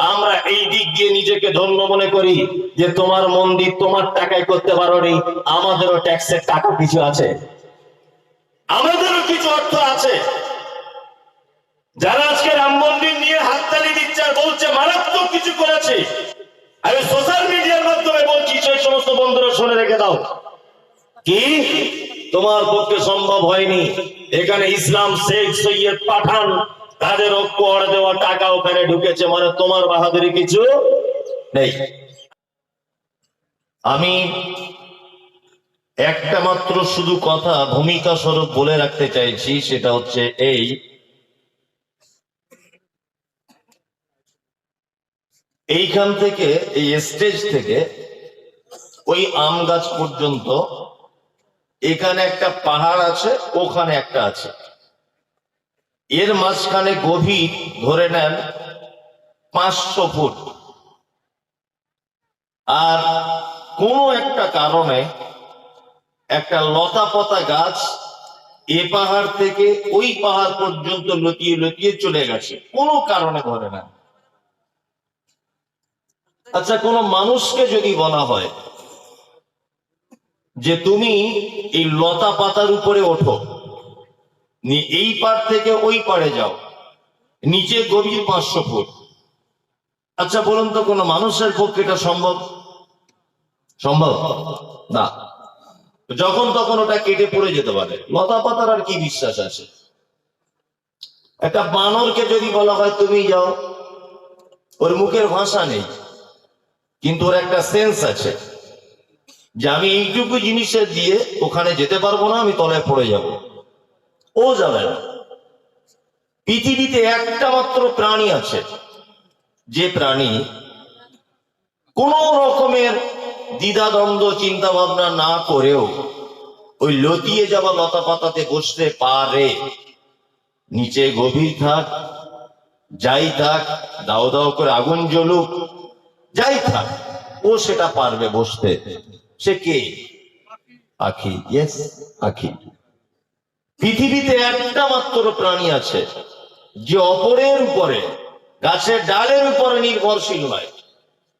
আমরা এই দিক দিয়ে নিজেকে ধন্য মনে করি যে তোমার মন্দির তোমার টাকায় করতে পারোনি, আমাদেরও ট্যাক্সের টাকা কিছু আছে। আমাদেরও কিছু অর্থ আছে। যারা আজকে রাম মন্দির নিয়ে হাততালি দিচ্ছে আর বলছে, মারাত্মক কিছু করেছে। আমি সোশ্যাল মিডিয়ার মাধ্যমে বলছি, সেই সমস্ত বন্ধুরা শুনে রেখে দাও। কি? তোমার পক্ষে সম্ভব হয়নি। এখানে ইসলাম শেখ সৈয়দ পাঠান তাদের কর দেওয়া টাকা ওখানে ঢুকেছে মানে তোমার বাহাদুরি কিছু নেই। আমি একটা মাত্র শুধু কথা ভূমিকা স্বরূপ বলে রাখতে চাইছি, সেটা হচ্ছে এই। এইখান থেকে, এই স্টেজ থেকে, ওই আম গাছ পর্যন্ত, এখানে একটা পাহাড় আছে, ওখানে একটা আছে। এর মাঝখানে গভীর ধরে নেন পাঁচশো ফুট। আর কোনো একটা কারণে একটা লতা পতা গাছ এ পাহাড় থেকে ওই পাহাড় পর্যন্ত লতিয়ে লতিয়ে চলে গেছে। কোনো কারণে ধরে না আচ্ছা কোন মানুষকে যদি বলা হয় যে তুমি এই লতা পাতার উপরে ওঠো এই পার থেকে ওই পারে যাও। নিচে গভীর পাঁচশো ফুট। আচ্ছা বলুন তো, কোনো মানুষের পক্ষে এটা সম্ভব? সম্ভব? না। যখন তখন ওটা কেটে পড়ে যেতে পারে। লতা পাতার আর কি বিশ্বাস আছে? একটা বানরকে যদি বলা হয়, তুমি যাও, ওর মুখের ভাষা নেই, কিন্তু ওর একটা সেন্স আছে যে আমি এইটুকু জিনিসের দিয়ে ওখানে যেতে পারব না, আমি তলায় পড়ে যাব। ও যাবে না পৃথিবীতে একটা মাত্র প্রাণী আছে। যে প্রাণী কোন রকমের দ্বিধাদ্বন্দ্ব চিন্তা ভাবনা না করেও ওই লতিয়ে যাওয়া লতা পাতাতে বসতে পারে। নিচে গভীর থাক, যাই থাক, দাও দাও করে আগুন জ্বলুক, যাই থাক, ও সেটা পারবে বসতে। সে কে? আখি ইয়েস আখি পৃথিবীতে একটা মাত্র প্রাণী আছে, যে অপরের উপরে, গাছের ডালের উপরে নির্ভরশীল নয়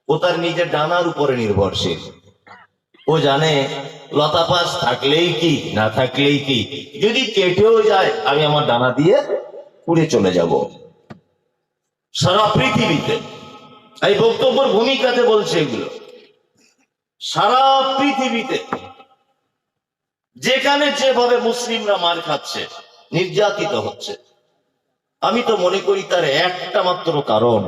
ও তার নিজের ডানার উপরে নির্ভরশীল। ও জানে লতাপাস থাকলেই কি, না থাকলেই কি। যদি কেটেও যায়, আমি আমার ডানা দিয়ে উড়ে চলে যাব। সারা পৃথিবীতে, এই বক্তব্যের ভূমিকাতে বলছে এগুলো। সারা পৃথিবীতে যেখানে যেভাবে মুসলিমরা মার খাচ্ছে, নির্যাতিত হচ্ছে। আমি তো মনে করি তার একটা মাত্র কারণ।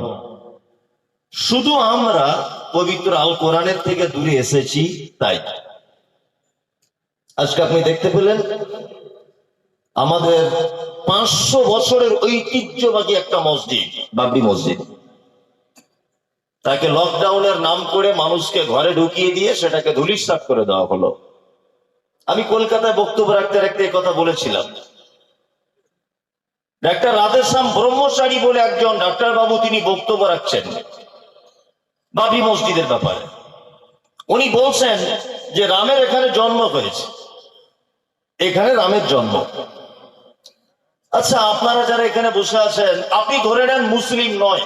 শুধু আমরা পবিত্র আল কোরআনের থেকে দূরে এসেছি, তাই। আজকে আপনি দেখতে পেলেন, আমাদের পাঁচশো বছরের ঐতিহ্যবাহী একটা মসজিদ, বাবরি মসজিদ। তাকে লকডাউনের নাম করে মানুষকে ঘরে ঢুকিয়ে দিয়ে সেটাকে ধুলিসাৎ করে দেওয়া হলো। আমি কলকাতায় বক্তব্য রাখতে রাখতে কথা বলেছিলাম। ডাক্তার রাধেশ্যাম ব্রহ্মচারী বলে একজন ডাক্তার বাবু তিনি বক্তব্য রাখছেন বাবরি মসজিদের ব্যাপারে। উনি বলছেন যে রামের এখানে জন্ম হয়েছে। এখানে রামের জন্ম। আচ্ছা আপনারা যারা এখানে বসে আছেন, আপনি ধরে নেন মুসলিম নয়।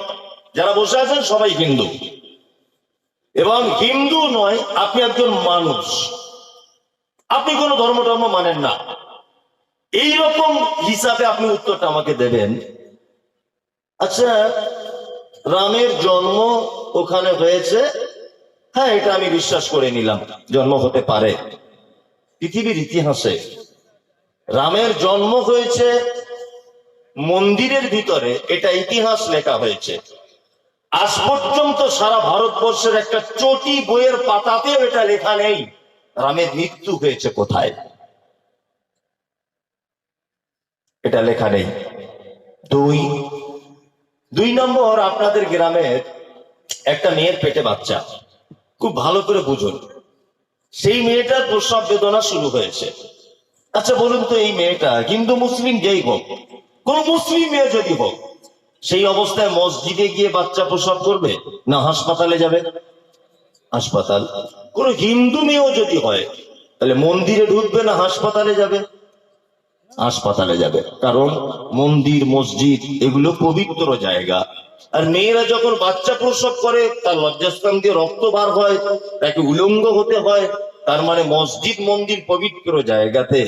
যারা বসে আছেন সবাই হিন্দু। এবং হিন্দু নয়, আপনি একজন মানুষ। আপনি কোন ধর্ম টর্ম মানেন না। এই রকম হিসাবে আপনি উত্তরটা আমাকে দেবেন। আচ্ছা রামের জন্ম ওখানে হয়েছে। হ্যাঁ এটা আমি বিশ্বাস করে নিলাম, জন্ম হতে পারে। পৃথিবীর ইতিহাসে রামের জন্ম হয়েছে মন্দিরের ভিতরে, এটা ইতিহাস লেখা হয়েছে। আজ পর্যন্ত সারা ভারতবর্ষের একটা চটি বইয়ের পাতাতেও এটা লেখা নেই। রামের মৃত্যু হয়েছে কোথায়? এটা লেখা নেই। দুই। দুই নম্বর আপনাদের গ্রামের একটা মেয়ের পেটে বাচ্চা। খুব ভালো করে বুঝুন। সেই মেয়েটার প্রসব বেদনা শুরু হয়েছে। আচ্ছা বলুন তো এই মেয়েটা হিন্দু, মুসলিম যেই হোক, কোন মুসলিম মেয়ে যদি হোক, সেই অবস্থায় মসজিদে গিয়ে বাচ্চা প্রসব করবে না হাসপাতালে যাবে? হাসপাতাল। কোন হিন্দু মেয়েও যদি হয়, তাহলে মন্দিরে ঢুকবে না, হাসপাতালে যাবে? হাসপাতালে যাবে। কারণ মন্দির, মসজিদ, এগুলো পবিত্র জায়গা। আর মেয়েরা যখন বাচ্চা প্রসব করে, তার লজ্জাস্থান দিয়ে রক্ত বার হয়, তাকে উলঙ্গ হতে হয়, তার মানে মসজিদ, মন্দির পবিত্র জায়গাতে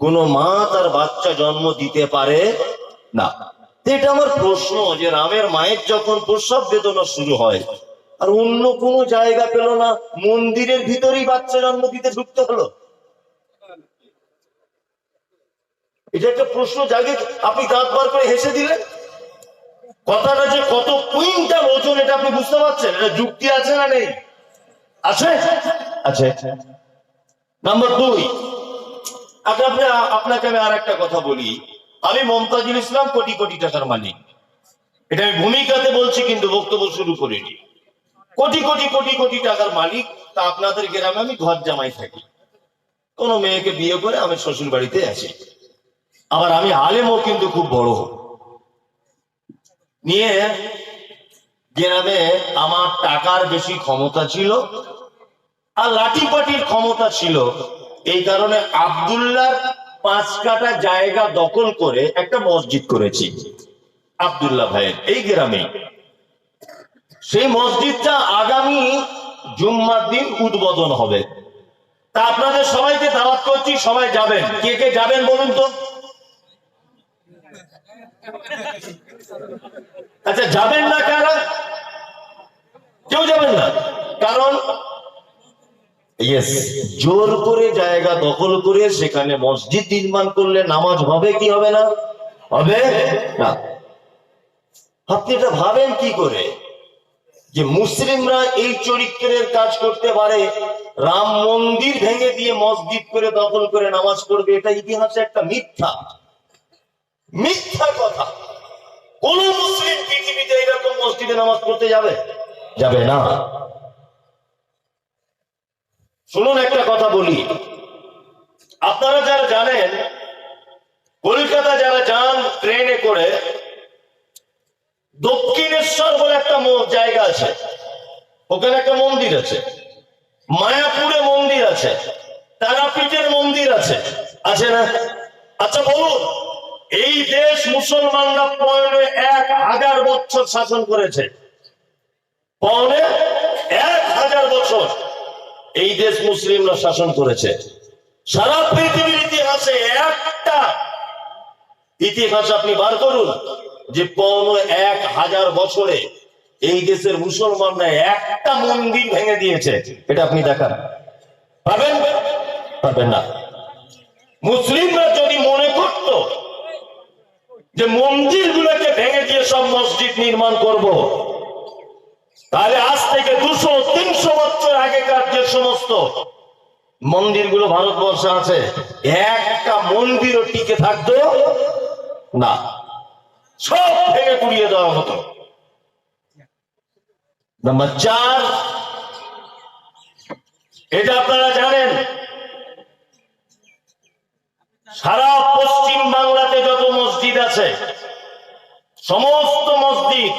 কোন মা তার বাচ্চা জন্ম দিতে পারে না। এটা আমার প্রশ্ন, যে রামের মায়ের যখন প্রসব বেদনা শুরু হয় আর অন্য কোনো জায়গা পেল না, মন্দিরের ভিতরেই বাচ্চা জন্ম দিতে ঢুকতে হলো। এটা একটা প্রশ্ন জাগে, আপনি দাঁত বার করে হেসে দিলেন? কথাটা যে কত কুইন্টাল ওজন এটা আপনি বুঝতে পারছেন? এটা যুক্তি আছে না নেই? আছে? আছে। নাম্বার দুই। আচ্ছা আপনি, আপনাকে আমি আর একটা কথা বলি। আমি মমতাজুল ইসলাম কোটি কোটি টাকার মালিক। এটা আমি ভূমিকাতে বলছি, কিন্তু বক্তব্য শুরু করিনি। কোটি কোটি কোটি কোটি টাকার মালিক, তা আপনাদের গ্রামে আমি ঘর জামাই থাকি। কোন মেয়েকে বিয়ে করে আমি শ্বশুর বাড়িতে আছি। আবার আমি আলেমও কিন্তু খুব বড়। নিয়ে গ্রামে আমার টাকার বেশি ক্ষমতা ছিল আর লাঠি পাটির ক্ষমতা ছিল। এই কারণে আবদুল্লার পাঁচ কাটা জায়গা দখল করে একটা মসজিদ করেছি। আবদুল্লাহ ভাইয়ের, এই গ্রামে সেই মসজিদটা আগামী জুম্মার দিন উদ্বোধন হবে। তা আপনাদের সবাইকে দাওয়াত করছি, সবাই যাবেন। কে কে যাবেন বলুন তো? আচ্ছা যাবেন না কারা কেউ যাবেন না? কারণ জোর করে জায়গা দখল করে সেখানে মসজিদ নির্মাণ করলে নামাজ হবে কি হবে না? হবে? না। আপনি এটা ভাবেন কি করে? যে মুসলিমরা এই চরিত্রের কাজ করতে পারে, রাম মন্দির ভেঙে দিয়ে মসজিদ করে দখল করে নামাজ করবে এটা ইতিহাসে একটা মিথ্যা। মিথ্যা কথা। কোন মুসলিম পৃথিবীতে এরকম মসজিদে নামাজ পড়তে যাবে? যাবে না। শুনুন, একটা কথা বলি। আপনারা যারা জানেন, কলকাতা যারা যান ট্রেনে করে দক্ষিণেশ্বর বলে একটা জায়গা আছে। ওখানে একটা মন্দির আছে। মায়াপুরে মন্দির আছে। তারাপীঠের মন্দির আছে। আছে না? আচ্ছা বলুন, এই দেশ মুসলমানরা পৌনে এক হাজার বছর শাসন করেছে। পৌনে এক হাজার বছর এই দেশ মুসলিমরা শাসন করেছে। সারা পৃথিবীর ইতিহাসে একটা ইতিহাস আপনি বার করুন। যে পৌনে এক হাজার বছরে এই দেশের মুসলমানরা একটা মন্দির ভেঙে দিয়েছে, এটা আপনি দেখান। পাবেন পাবেন না। মুসলিমরা যদি মনে করত যে মন্দিরগুলোকে ভেঙে দিয়ে সব মসজিদ নির্মাণ করব। তাহলে আজ থেকে দুশো, তিনশো বছর আগেকার যে সমস্ত মন্দিরগুলো ভারতবর্ষে আছে, একটা মন্দিরও টিকে থাকতো না। সব ভেঙে গুড়িয়ে দেওয়া হতো নাম্বার চার, এটা আপনারা জানেন, সারা পশ্চিম বাংলাতে যত মসজিদ আছে, সমস্ত মসজিদ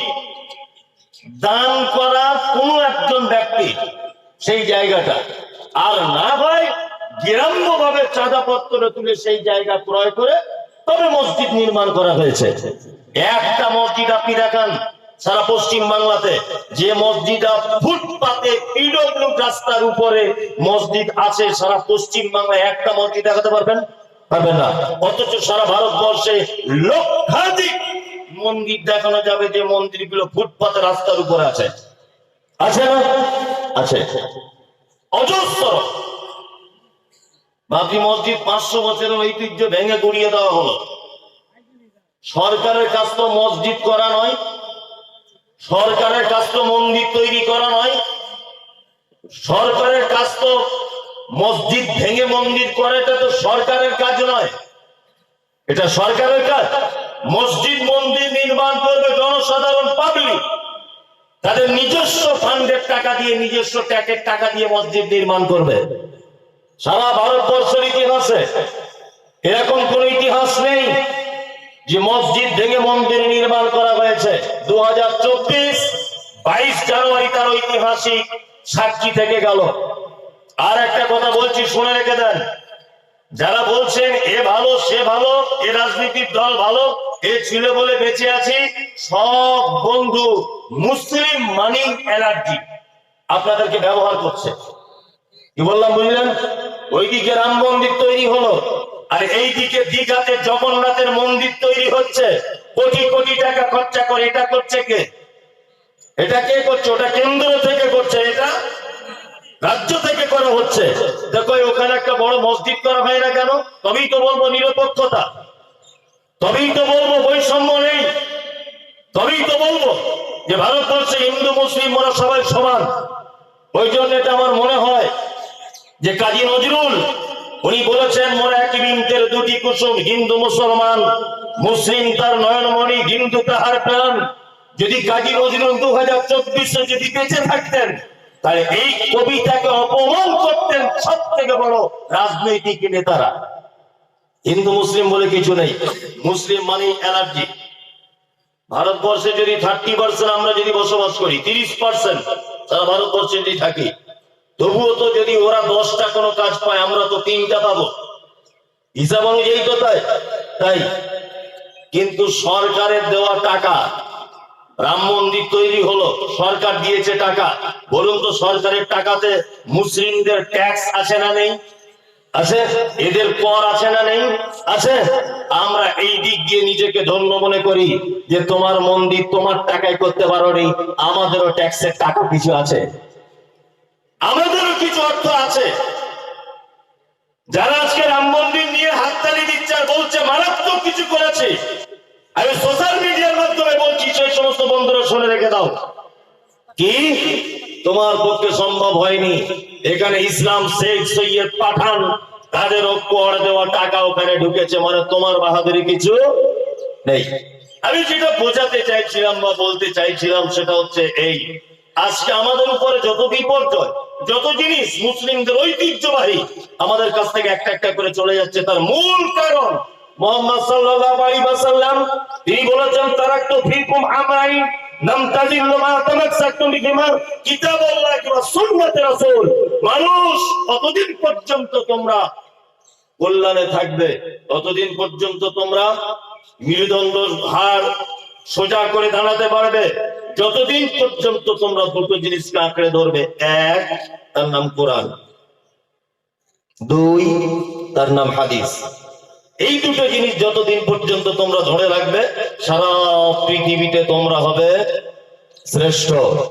দান করা কোন একজন ব্যক্তি সেই জায়গাটা। আর না হয় গ্রাম্য ভাবে চাঁদাপত্র তুলে সেই জায়গা ক্রয় করে তবে মসজিদ নির্মাণ করা হয়েছে। একটা মসজিদ আপনি দেখান, সারা পশ্চিম বাংলাতে, যে মসজিদ ফুটপাতে রাস্তার উপরে মসজিদ আছে, সারা পশ্চিম বাংলায় একটা মসজিদ দেখাতে পারবেন? পারবেন না। অথচ সারা ভারতবর্ষে লক্ষাধিক মন্দির দেখানো যাবে যে মন্দিরগুলো ফুটপাতে রাস্তার উপরে আছে। আছে না? আছে। অজস্র। বাকি মসজিদ পাঁচশো বছরের ঐতিহ্য ভেঙে গুড়িয়ে দেওয়া হলো। সরকারের কাজ তো মসজিদ করা নয়, সরকারের কাজ তো মন্দির তৈরি করা নয়, সরকারের কাজ তো মসজিদ ভেঙে মন্দির করা, এটা তো সরকারের কাজ নয়। এটা সরকারের কাজ। মসজিদ মন্দির নির্মাণ করবে জনসাধারণ পাবলিক তাদের নিজস্ব ফান্ডের টাকা দিয়ে, নিজস্ব ট্যাকের টাকা দিয়ে মসজিদ নির্মাণ করবে। সারা ভারতবর্ষের ইতিহাসে এরকম কোন ইতিহাস নেই যে মসজিদ ভেঙে মন্দির নির্মাণ করা হয়েছে। দু হাজার চব্বিশ, বাইশ জানুয়ারি তার ঐতিহাসিক সাক্ষী থেকে গেল। আর একটা কথা বলছি, শুনে রেখে দেন। যারা বলছেন, এ ভালো, সে ভালো, এ রাজনীতির দল ভালো, এ ছিল বলে বেঁচে আছি, সব বন্ধু মুসলিম মানি অ্যালার্জি আপনাদেরকে ব্যবহার করছে। কি বললাম বুঝলেন? ওইদিকে রাম মন্দির তৈরি হলো, আর এইদিকে দীঘাতে জগন্নাথের মন্দির তৈরি হচ্ছে। কোটি কোটি টাকা খরচা করে এটা করছে কে? এটা কে করছে? ওটা কেন্দ্র থেকে করছে এটা? রাজ্য থেকে করা হচ্ছে। দেখো ওখানে একটা বড় মসজিদ করা হয় না কেন? তবেই তো বলব নিরপেক্ষতা। তবেই তো বলব বৈষম্য নেই। তবেই তো বলব যে ভারতবর্ষে হিন্দু, মুসলিম, ওরা সবাই সমান। ওই জন্য এটা আমার মনে হয় যে কাজী নজরুল, উনি বলেছেন মোরা এক বিন্তের দুটি কুসুম হিন্দু মুসলমান, মুসলিম তার নয়নমণি, হিন্দু তাহার প্রাণ। যদি কাজী নজরুল দু হাজার চব্বিশে যদি বেঁচে থাকতেন, তাহলে এই কবিতাকে অপমান করতেন সব থেকে বড় রাজনৈতিক নেতারা। হিন্দু, মুসলিম বলে কিছু নেই। মুসলিম মানে এনার্জি। ভারতবর্ষে যদি থার্টি পার্সেন্ট আমরা যদি বসবাস করি, তিরিশ পার্সেন্ট সারা ভারতবর্ষে যদি থাকি। তবুও তো যদি ওরা দশটা কোনো কাজ পায়, আমরা তো তিনটা পাবো। হিসাব অনুযায়ী তো তাই তাই। কিন্তু সরকারের দেওয়া টাকা, রাম মন্দির তৈরি হলো, সরকার দিয়েছে টাকা। বলুন তো সরকারের টাকাতে মুসলিমদের ট্যাক্স আছে না নেই? আছে? এদের কর আছে না নেই? আছে? আমরা এই দিক দিয়ে নিজেকে ধন্য মনে করি যে তোমার মন্দির তোমার টাকায় করতে পারো নি আমাদেরও ট্যাক্সের টাকা কিছু আছে। আমাদেরও কিছু অর্থ আছে। যারা আজকে রাম মন্দির নিয়ে হাততালি দিচ্ছে আর বলছে, মারাত্মক কিছু করেছে। আমি সোশ্যাল মিডিয়ার মাধ্যমে বলছি, সেই সমস্ত বন্ধুরা শুনে রেখে দাও। কি? তোমার পক্ষে সম্ভব হয়নি। এখানে ইসলাম শেখ সৈয়দ পাঠান, তাদের কর দেওয়া টাকা ওখানে ঢুকেছে মানে তোমার বাহাদুরি কিছু নেই। আমি যেটা বোঝাতে চাইছিলাম বা বলতে চাইছিলাম সেটা হচ্ছে এই, আজকে আমাদের উপরে যত বিপর্যয় যত জিনিস মুসলিমদের ঐতিহ্যবাহী আমাদের কাছ থেকে একটা একটা করে চলে যাচ্ছে, তার মূল কারণ মোহাম্মদ সাল্লাল্লাহু আলাইহি ওয়াসাল্লাম, তিনি বলেছেন সুন্নাতে রাসূল। মানুষ কতদিন পর্যন্ত তোমরা থাকবে, ততদিন পর্যন্ত তোমরা মেরুদণ্ড হার সোজা করে দাঁড়াতে পারবে। যতদিন পর্যন্ত তোমরা দুটো জিনিসকে আঁকড়ে ধরবে, এক, তার নাম কোরআন। দুই, তার নাম হাদিস। এই দুটো জিনিস যতদিন পর্যন্ত তোমরা ধরে রাখবে, সারা পৃথিবীতে তোমরা হবে শ্রেষ্ঠ।